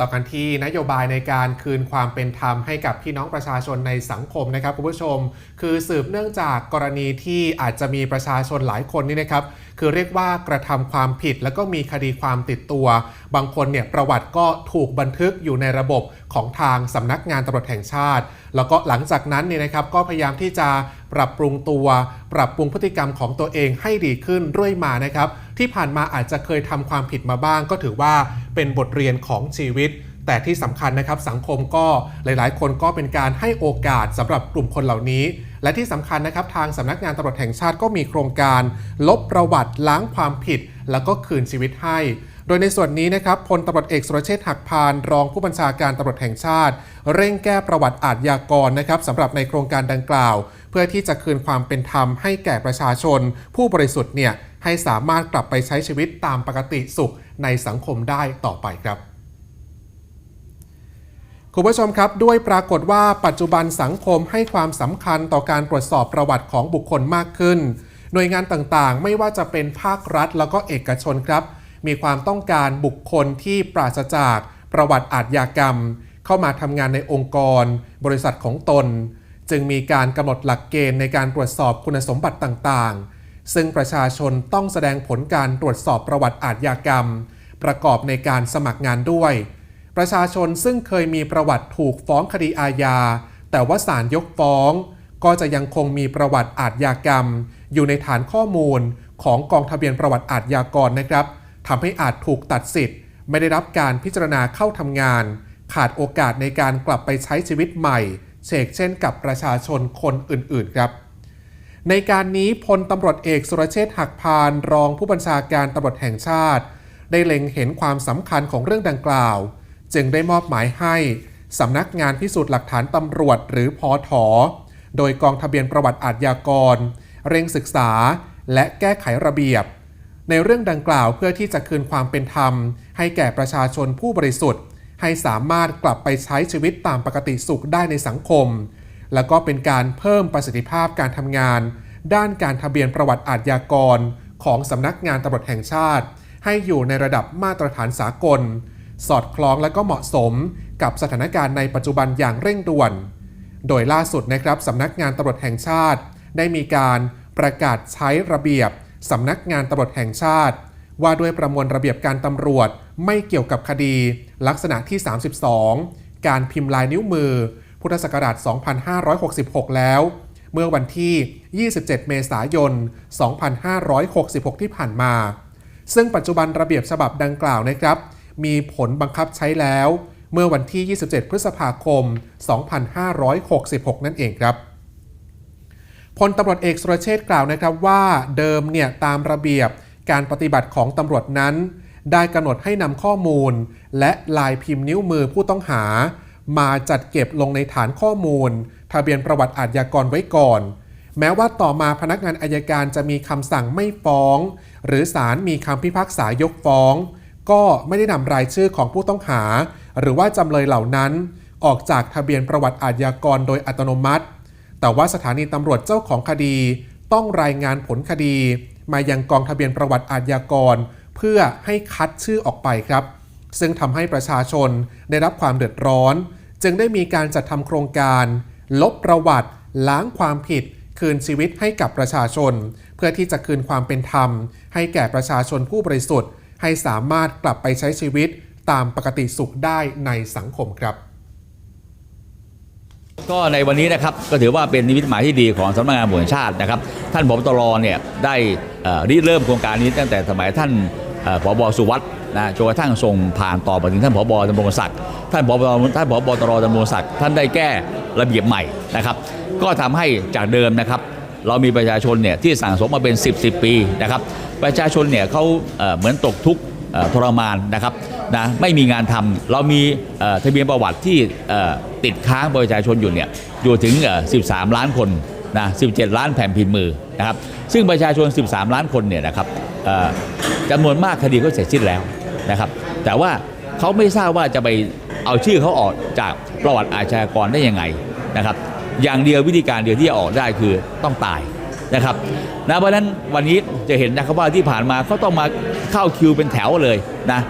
ต่อกันที่นโยบายในการคืนความเป็นธรรมให้กับพี่น้องประชาชนในสังคมนะครับคุณผู้ชม คือสืบเนื่องจากกรณีที่อาจจะมีประชาชนหลายคนนี่นะครับ คือเรียกว่ากระทำความผิดแล้วก็มีคดีความติดตัว บางคนเนี่ยประวัติก็ถูกบันทึกอยู่ในระบบของทางสำนักงานตำรวจแห่งชาติ แล้วก็หลังจากนั้นเนี่ยนะครับก็พยายามที่จะปรับปรุงตัว ปรับปรุงพฤติกรรมของตัวเองให้ดีขึ้นเรื่อยมานะครับ ที่ผ่านมาอาจจะเคยทำความผิดมาบ้าง ก็ถือว่าเป็นบทเรียนของชีวิต แต่ที่สำคัญนะครับสังคมก็หลาย ๆ คนก็เป็นการให้โอกาสสำหรับกลุ่มคนเหล่านี้ และที่สำคัญนะครับทางสำนักงานตำรวจแห่งชาติก็มีโครงการ ลบประวัติล้างความผิด แล้วก็คืนชีวิตให้โดยในส่วนนี้นะครับพลตำรวจเอกสุรเชษฐ์หักพาน รองผู้บัญชาการตำรวจแห่งชาติ เร่งแก้ประวัติอาทยากรนะครับสำหรับในโครงการดังกล่าว เพื่อที่จะคืนความเป็นธรรมให้แก่ประชาชน ผู้บริสุทธิ์เนี่ยให้สามารถกลับไปใช้ชีวิตตามปกติสุขในสังคมได้ต่อไปครับคุณผู้ชมครับด้วยปรากฏว่าปัจจุบันสังคมให้ความสำคัญต่อการตรวจสอบประวัติของบุคคลมากขึ้น หน่วยงานต่างๆ ไม่ว่าจะเป็นภาครัฐแล้วก็เอกชนครับ มีความต้องการบุคคลที่ปราศจากประวัติอาทยากรรม เข้ามาทำงานในองค์กร บริษัทของตน จึงมีการกำหนดหลักเกณฑ์ในการตรวจสอบคุณสมบัติต่างๆ ซึ่งประชาชนต้องแสดงผลการตรวจสอบประวัติอาทยากรรม ประกอบในการสมัครงานด้วย ประชาชนซึ่งเคยมีประวัติถูกฟ้องคดีอาญา แต่ว่าศาลยกฟ้อง ก็จะยังคงมีประวัติอาทยากรรม อยู่ในฐานข้อมูลของกองทะเบียนประวัติอาทยากรนะครับทำให้อาจถูกตัดสิทธิ์ ไม่ได้รับการพิจารณาเข้าทำงาน ขาดโอกาสในการกลับไปใช้ชีวิตใหม่ เชกเช่นกับประชาชนคนอื่นๆครับในการนี้พลตำรวจเอกสุรเชษฐ์หักพานรองผู้บัญชาการตำรวจแห่งชาติ ได้เล็งเห็นความสำคัญของเรื่องดังกล่าว จึงได้มอบหมายให้สำนักงานพิสูจน์หลักฐานตำรวจหรือพอถอโดยกองทะเบียนประวัติอาทยากร เร่งศึกษาและแก้ไขระเบียบ ในเรื่องดังกล่าวเพื่อที่จะคืนความเป็นธรรม ให้แก่ประชาชนผู้บริสุทธิ์ ให้สามารถกลับไปใช้ชีวิตตามปกติสุขได้ในสังคม แล้วก็เป็นการเพิ่มประสิทธิภาพการทำงาน ด้านการทะเบียนประวัติอาทยากร ของสำนักงานตำรวจแห่งชาติ ให้อยู่ในระดับมาตรฐานสากล สอดคล้องและก็เหมาะสมกับสถานการณ์ในปัจจุบันอย่างเร่งด่วน โดยล่าสุดนะครับสำนักงานตำรวจแห่งชาติ ได้มีการประกาศใช้ระเบียบสำนักงานตำรวจแห่งชาติ ว่าด้วยประมวลระเบียบการตำรวจไม่เกี่ยวกับคดี ลักษณะที่ 32 การพิมพ์ลายนิ้วมือ พุทธศักราช 2566 แล้ว เมื่อวันที่ 27 เมษายน 2566 ที่ผ่านมา ซึ่งปัจจุบันระเบียบฉบับดังกล่าวนะครับ มีผลบังคับใช้แล้ว เมื่อวันที่ 27 พฤษภาคม 2566 นั่นเองครับพลตำรวจเอกสุรเชษฐ์กล่าวนะครับว่าเดิมเนี่ยตามระเบียบ การปฏิบัติของตำรวจนั้น ได้กำหนดให้นำข้อมูล และลายพิมพ์นิ้วมือผู้ต้องหา มาจัดเก็บลงในฐานข้อมูล ทะเบียนประวัติอาทยากรไว้ก่อน แม้ว่าต่อมาพนักงานอายการจะมีคำสั่งไม่ฟ้อง หรือศาลมีคำพิพากษายกฟ้อง ก็ไม่ได้นำรายชื่อของผู้ต้องหา หรือว่าจำเลยเหล่านั้น ออกจากทะเบียนประวัติอาทยากรโดยอัตโนมัติ แต่ว่าสถานีตำรวจเจ้าของคดี ต้องรายงานผลคดี มายังกองทะเบียนประวัติอาทยากร เพื่อให้คัดชื่อออกไปครับ ซึ่งทำให้ประชาชนได้รับความเดือดร้อน จึงได้มีการจัดทำโครงการ ลบประวัติ ล้างความผิด คืนชีวิตให้กับประชาชน เพื่อที่จะคืนความเป็นธรรม ให้แก่ประชาชนผู้บริสุทธิ์ ให้สามารถกลับไปใช้ชีวิตตามปกติสุขได้ในสังคมครับ ก็ในวันนี้นะครับก็ถือว่าเป็นนิมิตหมายที่ดีของสำนักงานตำรวจแห่งชาตินะครับท่านผบตรเนี่ยได้เริเริ่มโครงการนี้ตั้งแต่สมัยท่านผบสุวัสด์นะจนกระทั่งส่งผ่านต่อมาถึงท่านผบดำรงศักดิ์ท่านผบท่านผบตรดำรงศักดิ์ท่านได้แก้ระเบียบใหม่นะครับ ก็ทำให้จากเดิมนะครับ เรามีประชาชนเนี่ยที่สั่งสมมาเป็น 10บสปีนะครับประชาชนเนี่ยเขาเหมือนตกทุกข์ ทรมานนะครับนะไม่มีงานทำเรามีทะเบียนประวัติที่ติดค้างประชาชนอยู่เนี่ยอยู่ถึง 13 ล้านคนนะ17 ล้านแผ่นพิมพ์มือนะครับซึ่งประชาชน 13 ล้านคนเนี่ยนะครับจำนวนมากคดีก็เสร็จสิ้นแล้วนะครับแต่ว่าเขาไม่ทราบว่าจะไปเอาชื่อเขาออกจากประวัติอาชญากรได้ยังไงนะครับอย่างเดียววิธีการเดียวที่จะออกได้คือต้องตาย นะครับนะเพราะฉะนั้นวันนี้จะเห็นนะครับว่าที่ผ่านมาเขาต้องมาเข้าคิวเป็นแถวเลยนะ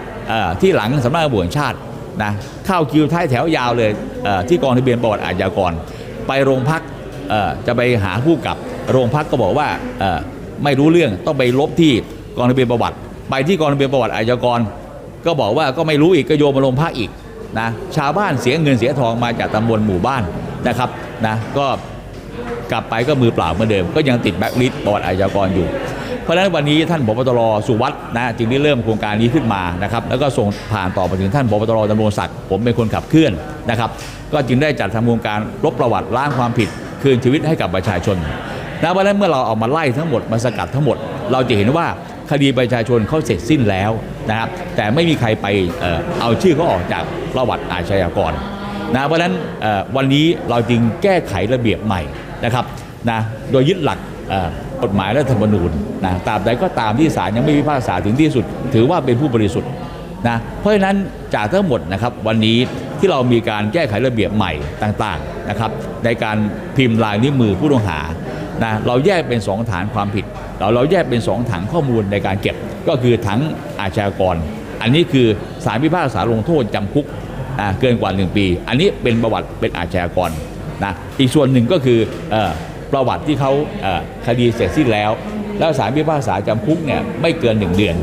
ที่หลังสำนักงานตำรวจแห่งชาตินะเข้าคิวท้ายแถวยาวเลยที่กองทะเบียนประวัติอาชญากร ไปโรงพักจะไปหาผู้กับโรงพักก็บอกว่าไม่รู้เรื่องต้องไปลบที่กองทะเบียนประวัติ ไปที่กองทะเบียนประวัติอาชญากร ก็บอกว่าก็ไม่รู้อีกก็โยมาโรงพักอีกนะชาวบ้านเสียเงินเสียทองมาจากตำบลหมู่บ้านนะครับนะก็ กลับไปก็มือเปล่าเหมือนเดิม ก็ยังติดแบ็คลิสต์ประวัติอาชญากรอยู่ เพราะฉะนั้นวันนี้ท่านพบตรสุวัสด์นะจึงได้เริ่มโครงการนี้ขึ้นมานะครับแล้วก็ส่งผ่านต่อไปถึงท่านพบตรดำรงศักดิ์ผมเป็นคนขับเคลื่อนนะครับก็จึงได้จัดทำโครงการลบประวัติล้างความผิด คืนชีวิตให้กับประชาชนนะเพราะฉะนั้นเมื่อเราเอามาไล่ทั้งหมดมาสกัดทั้งหมด เราจะเห็นว่าคดีประชาชนเขาเสร็จสิ้นแล้วนะครับแต่ไม่มีใครไปเอาชื่อเขาออกจากประวัติอาชญากรนะเพราะฉะนั้นวันนี้เราจึงแก้ไขระเบียบใหม่ นะครับนะโดยยึดหลักกฎหมายและธรรมนูญนะตราบใดก็ตามที่ศาลยังไม่พิพากษาถึงที่สุด ถือว่าเป็นผู้บริสุทธิ์นะเพราะฉะนั้นจากทั้งหมดนะครับวันนี้ที่เรามีการแก้ไขระเบียบใหม่ต่างๆนะครับในการพิมพ์ลายนิ้วมือผู้ต้องหานะเราแยกเป็น 2 ฐานความผิด เราเราแยกเป็น 2 ถังข้อมูลในการเก็บก็คือถังอาชญากร อันนี้คือสารพิพากษาลงโทษจำคุกเกินกว่า 1 ปี อันนี้เป็นประวัติเป็นอาชญากร นะอีกส่วนหนึ่งก็คืออประวัติที่เขาคดีเสร็จสิ้นแล้ว แล้วศาลพิพากษาจำคุกเนี่ยไม่เกิน 1 เดือน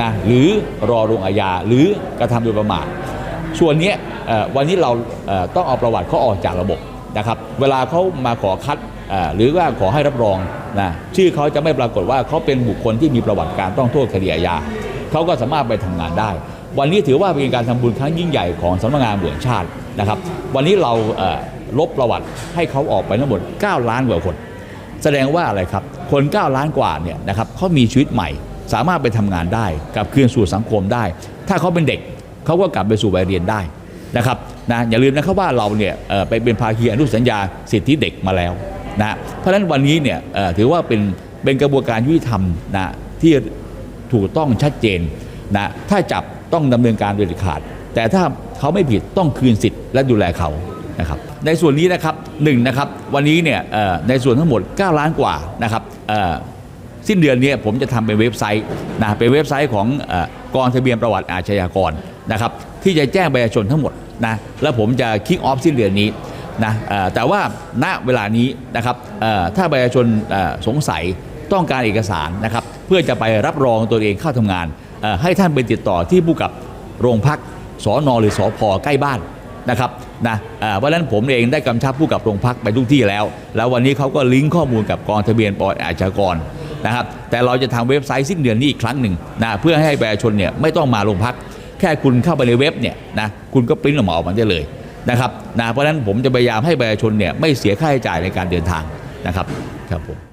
นะหรือรอลงอาญาหรือกระทำโดยประมาทส่วนนี้วันนี้เราต้องเอาประวัติเขาออกจากระบบนะครับเวลาเขามาขอคัดหรือว่าขอให้รับรองนะชื่อเขาจะไม่ปรากฏว่าเขาเป็นบุคคลที่มีประวัติการต้องโทษคดีอาญาเขาก็สามารถไปทำงานได้ วันนี้ถือว่าเป็นการทำบุญครั้งยิ่งใหญ่ของสำนักงานตำรวจแห่งชาตินะครับ วันนี้เรา ลบประวัติให้เขาออกไปทั้งหมด 9 ล้านกว่าคน แสดงว่าอะไรครับ คน 9 ล้านกว่าเนี่ยนะครับเขามีชีวิตใหม่ สามารถไปทำงานได้กลับคืนสู่สังคมได้ ถ้าเขาเป็นเด็กเขาก็กลับไปสู่วัยเรียนได้นะครับนะอย่าลืมนะครับว่าเราเนี่ยไปเป็นภาคีอนุสัญญาสิทธิเด็กมาแล้วนะเพราะฉะนั้นวันนี้เนี่ยถือว่าเป็นเป็นกระบวนการยุติธรรมนะที่ถูกต้องชัดเจนนะถ้าจับต้องดำเนินการโดยเด็ดขาด แต่ถ้าเขาไม่ผิดต้องคืนสิทธิ์และดูแลเขา นะครับในส่วนนี้นะครับหนึ่งนะครับวันนี้เนี่ยในส่วนทั้งหมด 9 ล้านกว่านะครับสิ้นเดือนนี้ผมจะทำเป็นเว็บไซต์นะเป็นเว็บไซต์ของอกองทะเบียนประวัติอาชญากรนะครับที่จะแจ้งประชาชนทั้งหมดนะแล้วผมจะคิกออฟสิ้นเดือนนี้นะแต่ว่าณเวลานี้นะครับถ้าประชาชนสงสัยต้องการเอกสารนะครับเพื่อจะไปรับรองตัวเองเข้าทำงาน ให้ท่านไปติดต่อที่ผู้กับโรงพักสอนอหรือสอพใกล้บ้านนะครับ นะเพราะฉะนั้นผมเองได้กำชับผู้กับโรงพักไปทุกที่แล้ว แล้ววันนี้เขาก็ลิงก์ข้อมูลกับกองทะเบียนประวัติอาชากรนะครับแต่เราจะทำเว็บไซต์สิ้นเดือนนี้อีกครั้งหนึ่งนะเพื่อให้ประชาชนเนี่ยไม่ต้องมาโรงพัก แค่คุณเข้าไปในเว็บเนี่ยนะคุณก็ปริ้นออกมาออกมาได้เลยนะครับนะเพราะฉะนั้นผมจะพยายามให้ประชาชนเนี่ยไม่เสียค่าใช้จ่ายในการเดินทางนะครับครับผม